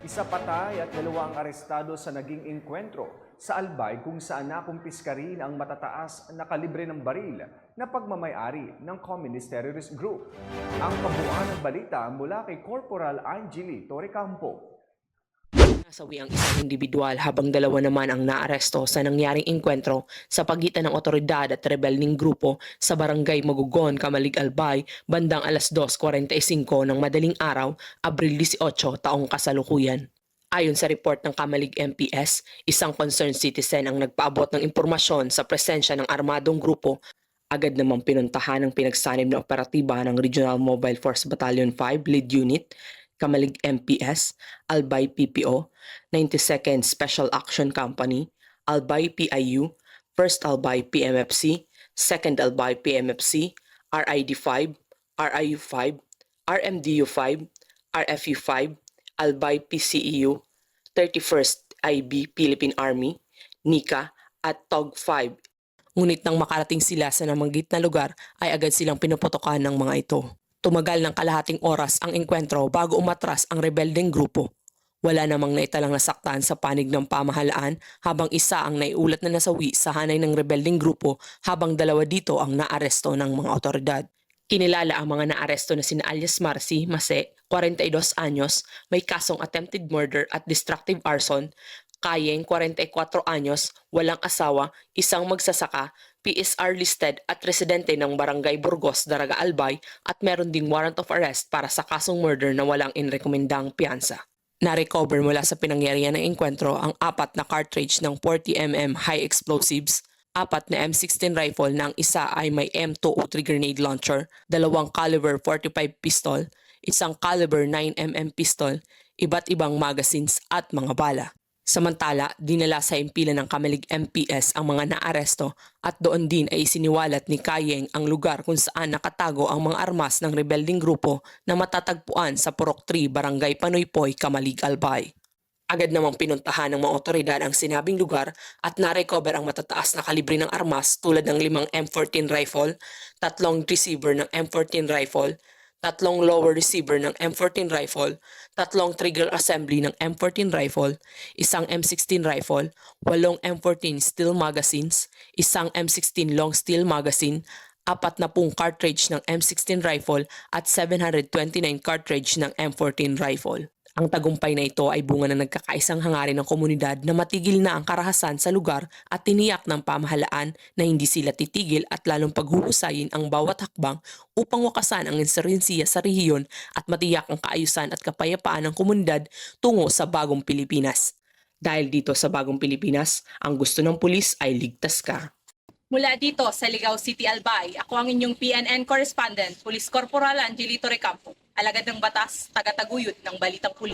Isa patay at dalawang arestado sa naging engkwentro sa Albay kung saan nakumpiska rin ang matataas na kalibre ng baril na pagmamayari ng Communist Terrorist Group. Ang kabuuan ng balita mula kay Corporal Angeli Torrecampo. Nasawi ang isang individual habang dalawa naman ang naaresto sa nangyaring engkwentro sa pagitan ng otoridad at rebelling grupo sa barangay Magugon, Kamalig Albay, bandang alas 2.45 ng madaling araw, Abril 18, taong kasalukuyan. Ayon sa report ng Kamalig MPS, isang concerned citizen ang nagpaabot ng impormasyon sa presensya ng armadong grupo agad namang pinuntahan ng pinagsanib na operatiba ng Regional Mobile Force Battalion 5 Lead Unit, Kamalig MPS, Albay PPO, 92nd Special Action Company, Albay PIU, 1st Albay PMFC, 2nd Albay PMFC, RID-5, RIU-5, RMDU-5, RFU-5, Albay PCEU, 31st IB Philippine Army, NICA, at TOG-5 Ngunit nang makarating sila sa namanggit na lugar ay agad silang pinuputokan ng mga ito. Tumagal ng kalahating oras ang engkwentro bago umatras ang rebeldeng grupo. Wala namang naitalang nasaktan sa panig ng pamahalaan habang isa ang naiulat na nasawi sa hanay ng rebeldeng grupo habang dalawa dito ang naaresto ng mga otoridad. Kinilala ang mga naaresto na sina alias Marcy Mase, 42 anyos, may kasong attempted murder at destructive arson, Kayeng, 44 anyos, walang asawa, isang magsasaka, PSR listed at residente ng Barangay Burgos, Daraga Albay at meron ding warrant of arrest para sa kasong murder na walang inrekomendang piyansa. Na-recover mula sa pinangyarihan ng engkwentro ang apat na cartridge ng 40mm high explosives, apat na M16 rifle na ang isa ay may M203 grenade launcher, dalawang caliber 45 pistol, isang caliber 9mm pistol, iba't ibang magazines at mga bala. Samantala, dinala sa impilan ng Kamalig MPS ang mga naaresto at doon din ay siniwalat ni Kayeng ang lugar kung saan nakatago ang mga armas ng rebelding grupo na matatagpuan sa Purok 3, Barangay Panoypoy, Kamalig Albay. Agad namang pinuntahan ng mga otoridad ang sinabing lugar at na-recover ang matataas na kalibre ng armas tulad ng limang M14 rifle, tatlong receiver ng M14 rifle, tatlong lower receiver ng M14 rifle, tatlong trigger assembly ng M14 rifle, isang M16 rifle, walong M14 steel magazines, isang M16 long steel magazine, apat na pung cartridge ng M16 rifle at 729 cartridge ng M14 rifle. Ang tagumpay na ito ay bunga ng nagkakaisang hangarin ng komunidad na matigil na ang karahasan sa lugar at tiniyak ng pamahalaan na hindi sila titigil at lalong paghuhusayin ang bawat hakbang upang wakasan ang insurrensiya sa rehiyon at matiyak ang kaayusan at kapayapaan ng komunidad tungo sa bagong Pilipinas. Dahil dito sa bagong Pilipinas, ang gusto ng pulis ay ligtas ka. Mula dito sa Ligaw City, Albay, ako ang inyong PNN correspondent, Police Corporal Angelito Recampo, alagad ng batas, tagataguyod ng Balitang Pulis.